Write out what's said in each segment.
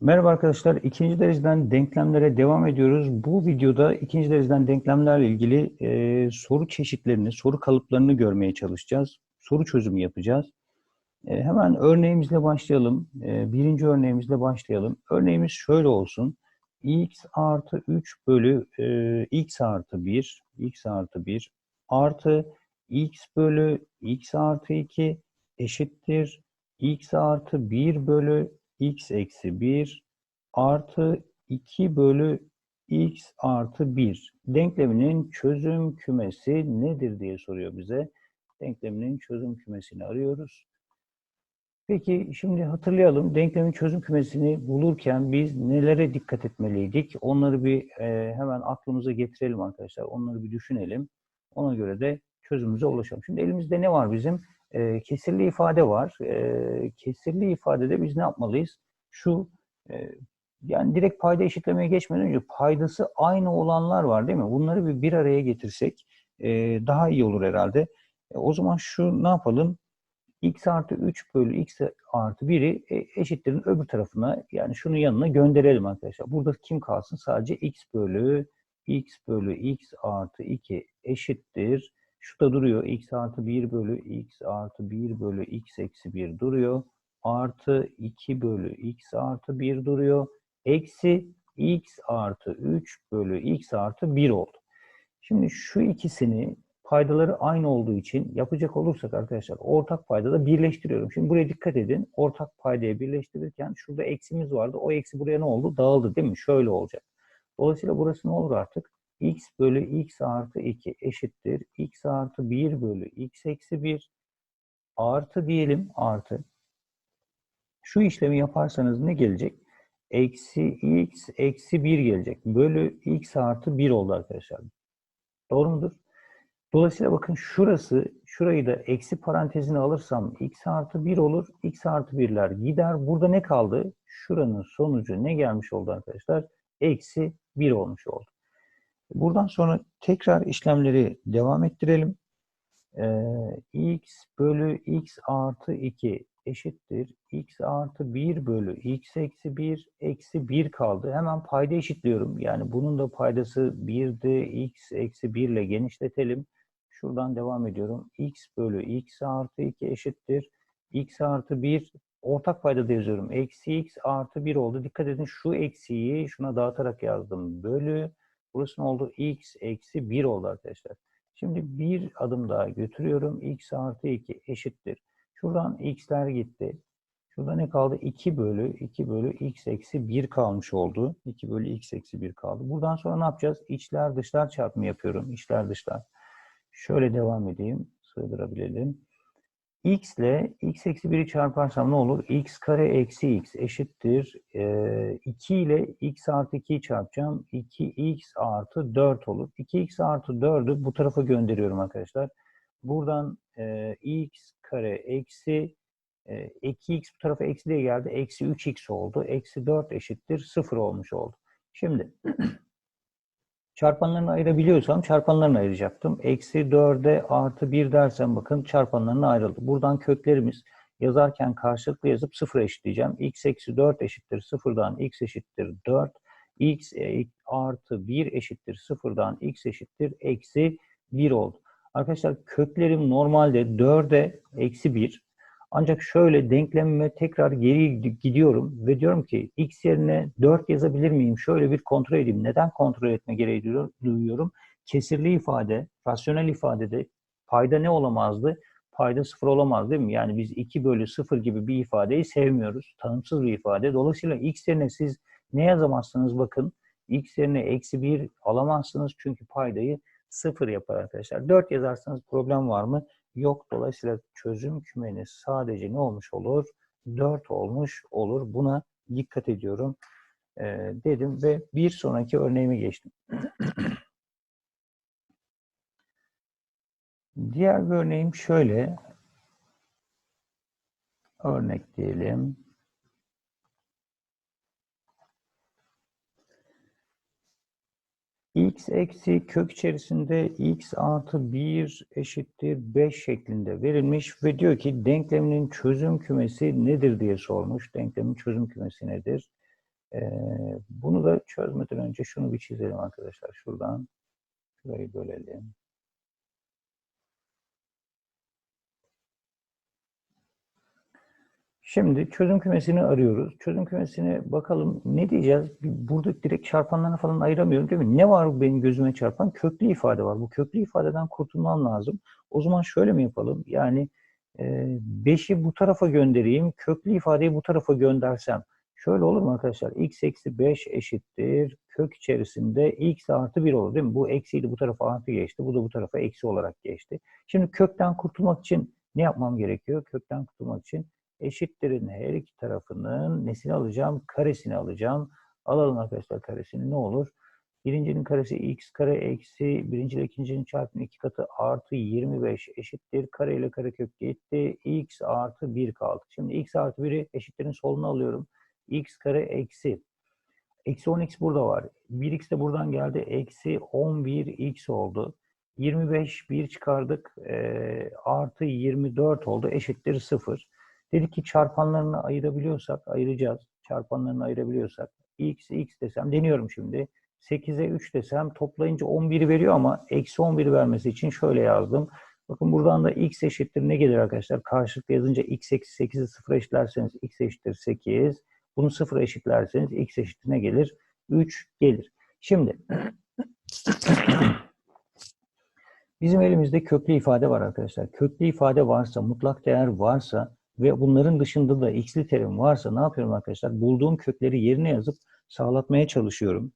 Merhaba arkadaşlar. İkinci dereceden denklemlere devam ediyoruz. Bu videoda ikinci dereceden denklemlerle ilgili e, soru çeşitlerini, soru kalıplarını görmeye çalışacağız. Soru çözümü yapacağız. E, hemen örneğimizle başlayalım. E, birinci örneğimizle başlayalım. Örneğimiz şöyle olsun. x artı 3 bölü e, x artı 1, x artı 1 artı x bölü x artı 2 eşittir x artı 1 bölü x eksi 1 artı 2 bölü x artı 1 denkleminin çözüm kümesi nedir diye soruyor bize. Denkleminin çözüm kümesini arıyoruz. Peki şimdi hatırlayalım denklemin çözüm kümesini bulurken biz nelere dikkat etmeliydik? Onları bir e, hemen aklımıza getirelim arkadaşlar. Onları bir düşünelim. Ona göre de çözümümüze ulaşalım. Şimdi elimizde ne var bizim? E, kesirli ifade var. E, kesirli ifadede biz ne yapmalıyız? Şu e, yani direkt payda eşitlemeye geçmeden önce paydası aynı olanlar var değil mi? Bunları bir bir araya getirsek e, daha iyi olur herhalde. E, o zaman şu ne yapalım? x artı 3 bölü x artı 1'i e, eşitlerin öbür tarafına yani şunun yanına gönderelim arkadaşlar. Burada kim kalsın? Sadece x bölü x bölü x artı 2 eşittir. Şu da duruyor. x artı 1 bölü x artı 1 bölü x eksi 1 duruyor. Artı 2 bölü x artı 1 duruyor. Eksi x artı 3 bölü x artı 1 oldu. Şimdi şu ikisini paydaları aynı olduğu için yapacak olursak arkadaşlar ortak paydada birleştiriyorum. Şimdi buraya dikkat edin. Ortak paydaya birleştirirken şurada eksimiz vardı. O eksi buraya ne oldu? Dağıldı değil mi? Şöyle olacak. Dolayısıyla burası ne olur artık? X bölü x artı 2 eşittir. x artı 1 bölü x eksi 1 artı diyelim artı. Şu işlemi yaparsanız ne gelecek? Eksi x eksi 1 gelecek. Bölü x artı 1 oldu arkadaşlar. Doğru mudur? Dolayısıyla bakın şurası, şurayı da eksi parantezine alırsam x artı 1 olur. x artı 1'ler gider. Burada ne kaldı? Şuranın sonucu ne gelmiş oldu arkadaşlar? Eksi 1 olmuş oldu. Buradan sonra tekrar işlemleri devam ettirelim. Ee, x bölü x artı 2 eşittir. x artı 1 bölü x eksi 1 eksi 1 kaldı. Hemen payda eşitliyorum. Yani bunun da paydası 1'de x eksi 1 ile genişletelim. Şuradan devam ediyorum. x bölü x artı 2 eşittir. x artı 1 ortak payda da yazıyorum. Eksi x artı 1 oldu. Dikkat edin şu eksiyi şuna dağıtarak yazdım. Bölü burası ne oldu? x eksi 1 oldu arkadaşlar. Şimdi bir adım daha götürüyorum. x artı 2 eşittir. Şuradan x'ler gitti. Şurada ne kaldı? 2 bölü 2 bölü x eksi 1 kalmış oldu. 2 bölü x eksi 1 kaldı. Buradan sonra ne yapacağız? İçler dışlar çarpımı yapıyorum. İçler dışlar. Şöyle devam edeyim. Sığdırabilelim. X ile x eksi 1'i çarparsam ne olur? x kare eksi x eşittir. E, 2 ile x artı 2'yi çarpacağım. 2x artı 4 olur. 2x artı 4'ü bu tarafa gönderiyorum arkadaşlar. Buradan e, x kare eksi e, 2x bu tarafa eksi diye geldi. Eksi 3x oldu. Eksi 4 eşittir 0 olmuş oldu. Şimdi çarpanlarını ayırabiliyorsam çarpanlarını ayıracaktım. Eksi 4'e artı 1 dersem bakın çarpanlarına ayrıldı. Buradan köklerimiz yazarken karşılıklı yazıp 0 eşitleyeceğim. x eksi 4 eşittir 0'dan x eşittir 4. x e, artı 1 eşittir 0'dan x eşittir eksi 1 oldu. Arkadaşlar köklerim normalde 4'e eksi 1. Ancak şöyle denklemime tekrar geri gidiyorum ve diyorum ki x yerine 4 yazabilir miyim? Şöyle bir kontrol edeyim. Neden kontrol etme gereği duyuyorum? Kesirli ifade, rasyonel ifadede payda ne olamazdı? Payda 0 olamaz değil mi? Yani biz 2 bölü 0 gibi bir ifadeyi sevmiyoruz. Tanımsız bir ifade. Dolayısıyla x yerine siz ne yazamazsınız bakın. x yerine eksi 1 alamazsınız çünkü paydayı 0 yapar arkadaşlar. 4 yazarsanız problem var mı? Yok. Dolayısıyla çözüm kümeniz sadece ne olmuş olur? 4 olmuş olur. Buna dikkat ediyorum e, dedim ve bir sonraki örneğime geçtim. Diğer bir örneğim şöyle. Örnek diyelim. X eksi kök içerisinde x artı 1 eşittir 5 şeklinde verilmiş ve diyor ki denkleminin çözüm kümesi nedir diye sormuş. Denklemin çözüm kümesi nedir? Ee, bunu da çözmeden önce şunu bir çizelim arkadaşlar. Şuradan şurayı bölelim. Şimdi çözüm kümesini arıyoruz. Çözüm kümesine bakalım ne diyeceğiz? Burada direkt çarpanlarını falan ayıramıyorum değil mi? Ne var benim gözüme çarpan? Köklü ifade var. Bu köklü ifadeden kurtulmam lazım. O zaman şöyle mi yapalım? Yani 5'i bu tarafa göndereyim. Köklü ifadeyi bu tarafa göndersem. Şöyle olur mu arkadaşlar? x eksi 5 eşittir. Kök içerisinde x artı 1 olur değil mi? Bu eksiydi bu tarafa artı geçti. Bu da bu tarafa eksi olarak geçti. Şimdi kökten kurtulmak için ne yapmam gerekiyor? Kökten kurtulmak için eşittirin her iki tarafının nesini alacağım? Karesini alacağım. Alalım arkadaşlar karesini. Ne olur? Birincinin karesi x kare eksi birinci ile ikincinin çarpımı iki katı artı 25 eşittir. Kare ile kare kök gitti. x artı 1 kaldı. Şimdi x artı 1'i eşitlerin soluna alıyorum. x kare eksi. Eksi 10x burada var. 1x de buradan geldi. Eksi 11x oldu. 25 1 çıkardık. E, artı 24 oldu. Eşittir 0. Dedik ki çarpanlarını ayırabiliyorsak ayıracağız. Çarpanlarını ayırabiliyorsak x, x desem deniyorum şimdi. 8'e 3 desem toplayınca 11'i veriyor ama eksi 11 vermesi için şöyle yazdım. Bakın buradan da x eşittir ne gelir arkadaşlar? Karşılıklı yazınca x eksi 8'i 0 eşitlerseniz x eşittir 8. Bunu 0 eşitlerseniz x eşittir ne gelir? 3 gelir. Şimdi bizim elimizde köklü ifade var arkadaşlar. Köklü ifade varsa, mutlak değer varsa ve bunların dışında da x'li terim varsa ne yapıyorum arkadaşlar? Bulduğum kökleri yerine yazıp sağlatmaya çalışıyorum.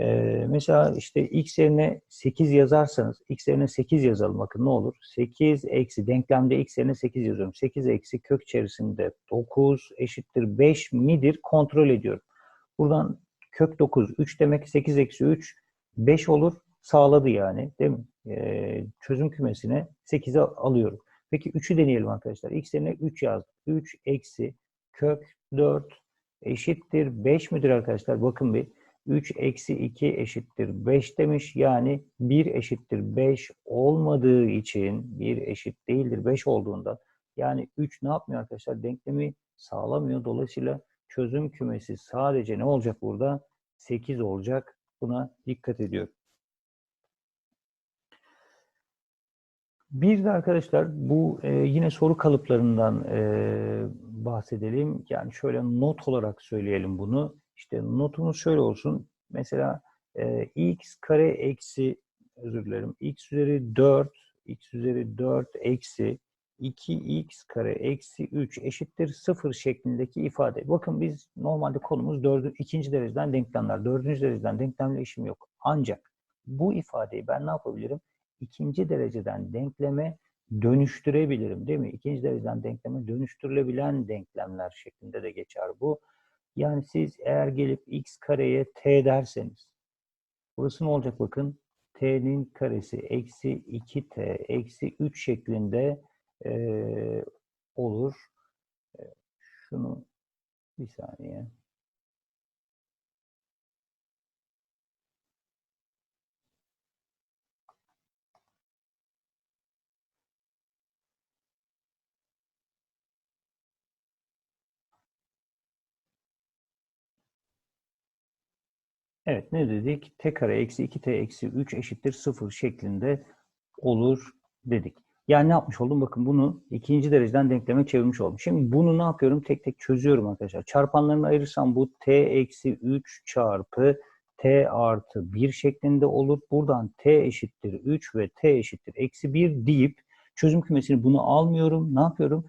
Ee, mesela işte x yerine 8 yazarsanız, x yerine 8 yazalım bakın ne olur? 8 eksi, denklemde x yerine 8 yazıyorum. 8 eksi kök içerisinde 9 eşittir 5 midir? Kontrol ediyorum. Buradan kök 9, 3 demek 8 eksi 3, 5 olur. Sağladı yani değil mi? Ee, çözüm kümesine 8'e alıyorum. Peki 3'ü deneyelim arkadaşlar. X yerine 3 yazdık. 3 eksi kök 4 eşittir 5 midir arkadaşlar? Bakın bir. 3 eksi 2 eşittir 5 demiş. Yani 1 eşittir 5 olmadığı için 1 eşit değildir 5 olduğunda yani 3 ne yapmıyor arkadaşlar? Denklemi sağlamıyor. Dolayısıyla çözüm kümesi sadece ne olacak burada? 8 olacak. Buna dikkat ediyorum. Bir de arkadaşlar bu e, yine soru kalıplarından e, bahsedelim. Yani şöyle not olarak söyleyelim bunu. İşte notumuz şöyle olsun. Mesela e, x kare eksi özür dilerim x üzeri 4 x üzeri 4 eksi 2x kare eksi 3 eşittir 0 şeklindeki ifade. Bakın biz normalde konumuz dördü, ikinci dereceden denklemler. Dördüncü dereceden denklemle işim yok. Ancak bu ifadeyi ben ne yapabilirim? İkinci dereceden denkleme dönüştürebilirim değil mi? İkinci dereceden denkleme dönüştürülebilen denklemler şeklinde de geçer bu. Yani siz eğer gelip x kareye t derseniz burası ne olacak bakın? t'nin karesi eksi 2t eksi 3 şeklinde e, olur. E, şunu bir saniye. Evet ne dedik? t kare eksi 2t eksi 3 eşittir 0 şeklinde olur dedik. Yani ne yapmış oldum? Bakın bunu ikinci dereceden denkleme çevirmiş oldum. Şimdi bunu ne yapıyorum? Tek tek çözüyorum arkadaşlar. Çarpanlarını ayırırsam bu t eksi 3 çarpı t artı 1 şeklinde olur. Buradan t eşittir 3 ve t eşittir eksi 1 deyip çözüm kümesini bunu almıyorum. Ne yapıyorum?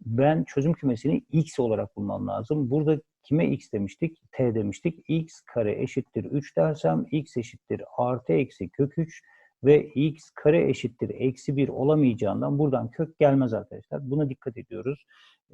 Ben çözüm kümesini x olarak bulmam lazım. Burada Kime x demiştik? T demiştik. x kare eşittir 3 dersem x eşittir artı eksi kök 3 ve x kare eşittir eksi 1 olamayacağından buradan kök gelmez arkadaşlar. Buna dikkat ediyoruz.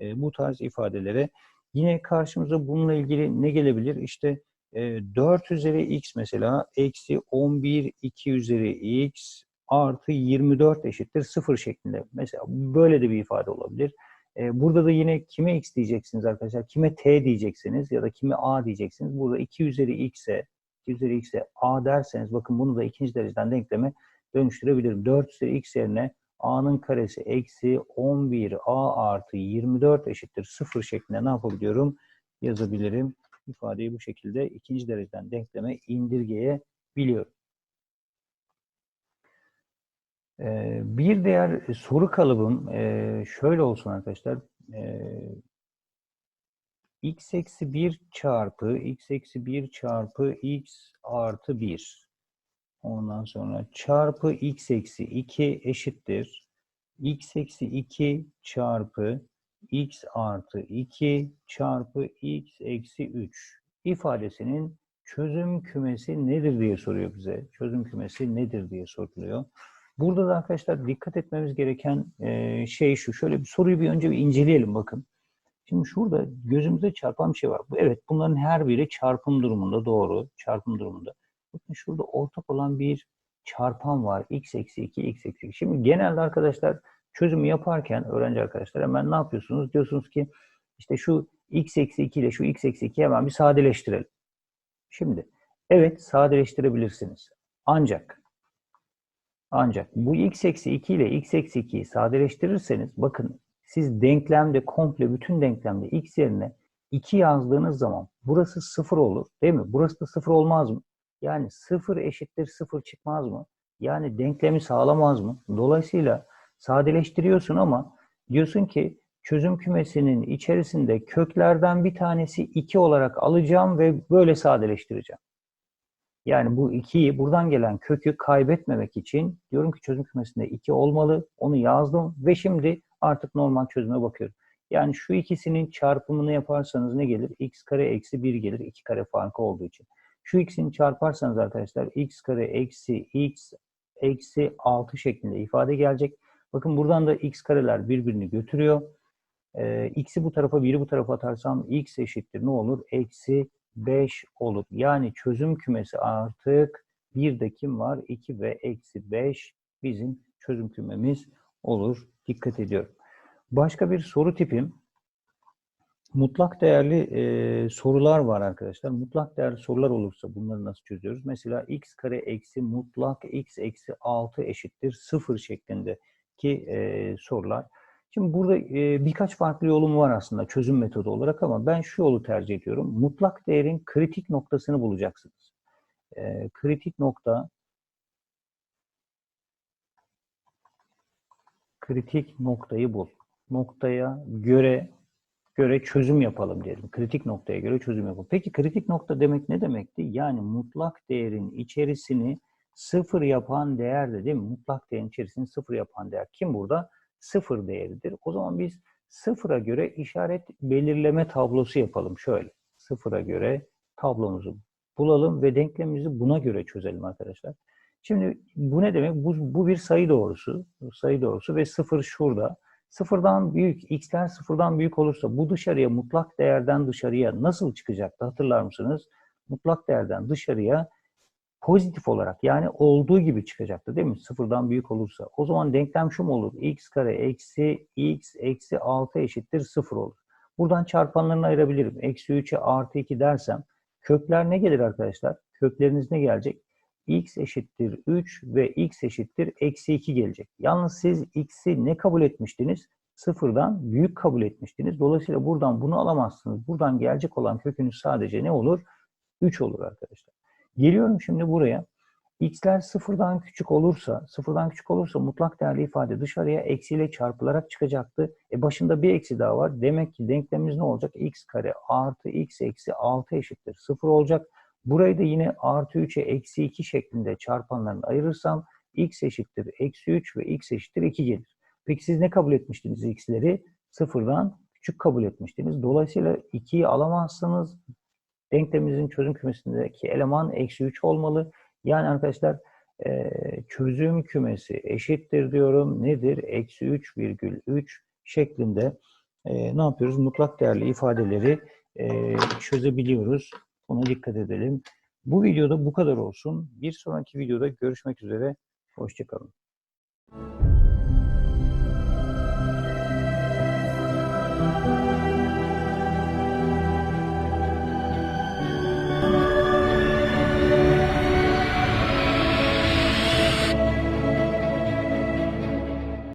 E, bu tarz ifadelere. Yine karşımıza bununla ilgili ne gelebilir? İşte e, 4 üzeri x mesela eksi 11 2 üzeri x artı 24 eşittir 0 şeklinde. Mesela böyle de bir ifade olabilir. Burada da yine kime x diyeceksiniz arkadaşlar? Kime t diyeceksiniz ya da kime a diyeceksiniz? Burada 2 üzeri x'e 2 üzeri x'e a derseniz bakın bunu da ikinci dereceden denkleme dönüştürebilirim. 4 üzeri x yerine a'nın karesi eksi 11 a artı 24 eşittir 0 şeklinde ne yapabiliyorum? Yazabilirim ifadeyi bu şekilde ikinci dereceden denkleme indirgeyebiliyorum. Ee, Bir diğer soru kalıbım e, şöyle olsun arkadaşlar. Ee, x eksi 1 çarpı x eksi 1 çarpı x artı 1. Ondan sonra çarpı x eksi 2 eşittir. x eksi 2 çarpı x artı 2 çarpı x eksi 3 ifadesinin çözüm kümesi nedir diye soruyor bize. Çözüm kümesi nedir diye soruluyor. Burada da arkadaşlar dikkat etmemiz gereken e, şey şu. Şöyle bir soruyu bir önce bir inceleyelim bakın. Şimdi şurada gözümüze çarpan bir şey var. Evet bunların her biri çarpım durumunda doğru. Çarpım durumunda. Bakın şurada ortak olan bir çarpan var. x eksi 2, x eksi 2. Şimdi genelde arkadaşlar çözümü yaparken öğrenci arkadaşlar hemen ne yapıyorsunuz? Diyorsunuz ki işte şu x eksi 2 ile şu x eksi 2'yi hemen bir sadeleştirelim. Şimdi evet sadeleştirebilirsiniz. Ancak ancak bu x eksi 2 ile x eksi 2'yi sadeleştirirseniz bakın siz denklemde komple bütün denklemde x yerine 2 yazdığınız zaman burası 0 olur değil mi? Burası da 0 olmaz mı? Yani 0 eşittir 0 çıkmaz mı? Yani denklemi sağlamaz mı? Dolayısıyla sadeleştiriyorsun ama diyorsun ki çözüm kümesinin içerisinde köklerden bir tanesi 2 olarak alacağım ve böyle sadeleştireceğim. Yani bu 2'yi buradan gelen kökü kaybetmemek için diyorum ki çözüm kümesinde 2 olmalı. Onu yazdım ve şimdi artık normal çözüme bakıyorum. Yani şu ikisinin çarpımını yaparsanız ne gelir? x kare eksi 1 gelir. 2 kare farkı olduğu için. Şu ikisini çarparsanız arkadaşlar x kare eksi x eksi 6 şeklinde ifade gelecek. Bakın buradan da x kareler birbirini götürüyor. Ee, x'i bu tarafa 1'i bu tarafa atarsam x eşittir ne olur? Eksi 5 olur. Yani çözüm kümesi artık bir de kim var? 2 ve eksi 5 bizim çözüm kümemiz olur. Dikkat ediyorum. Başka bir soru tipim mutlak değerli e, sorular var arkadaşlar. Mutlak değerli sorular olursa bunları nasıl çözüyoruz? Mesela x kare eksi mutlak x eksi 6 eşittir 0 şeklindeki e, sorular. Şimdi burada e, birkaç farklı yolum var aslında çözüm metodu olarak ama ben şu yolu tercih ediyorum. Mutlak değerin kritik noktasını bulacaksınız. E, kritik nokta kritik noktayı bul. Noktaya göre göre çözüm yapalım diyelim. Kritik noktaya göre çözüm yapalım. Peki kritik nokta demek ne demekti? Yani mutlak değerin içerisini sıfır yapan değer de değil mi? Mutlak değerin içerisini sıfır yapan değer. Kim burada? Sıfır değeridir. O zaman biz sıfıra göre işaret belirleme tablosu yapalım. Şöyle. Sıfıra göre tablomuzu bulalım ve denklemimizi buna göre çözelim arkadaşlar. Şimdi bu ne demek? Bu, bu bir sayı doğrusu. Sayı doğrusu ve sıfır şurada. Sıfırdan büyük, x'ler sıfırdan büyük olursa bu dışarıya mutlak değerden dışarıya nasıl çıkacaktı hatırlar mısınız? Mutlak değerden dışarıya pozitif olarak yani olduğu gibi çıkacaktı değil mi? Sıfırdan büyük olursa. O zaman denklem şu mu olur? x kare eksi x eksi 6 eşittir sıfır olur. Buradan çarpanlarını ayırabilirim. Eksi 3'e artı 2 dersem kökler ne gelir arkadaşlar? Kökleriniz ne gelecek? x eşittir 3 ve x eşittir eksi 2 gelecek. Yalnız siz x'i ne kabul etmiştiniz? Sıfırdan büyük kabul etmiştiniz. Dolayısıyla buradan bunu alamazsınız. Buradan gelecek olan kökünüz sadece ne olur? 3 olur arkadaşlar. Geliyorum şimdi buraya. x'ler sıfırdan küçük olursa, sıfırdan küçük olursa mutlak değerli ifade dışarıya eksiyle çarpılarak çıkacaktı. E başında bir eksi daha var. Demek ki denklemimiz ne olacak? x kare artı x eksi 6 eşittir 0 olacak. Burayı da yine artı 3'e eksi 2 şeklinde çarpanlarını ayırırsam x eşittir eksi 3 ve x eşittir 2 gelir. Peki siz ne kabul etmiştiniz x'leri? Sıfırdan küçük kabul etmiştiniz. Dolayısıyla 2'yi alamazsınız. Denklemimizin çözüm kümesindeki eleman eksi 3 olmalı. Yani arkadaşlar e, çözüm kümesi eşittir diyorum. Nedir? Eksi 3 virgül 3 şeklinde e, ne yapıyoruz? Mutlak değerli ifadeleri e, çözebiliyoruz. Ona dikkat edelim. Bu videoda bu kadar olsun. Bir sonraki videoda görüşmek üzere. Hoşçakalın.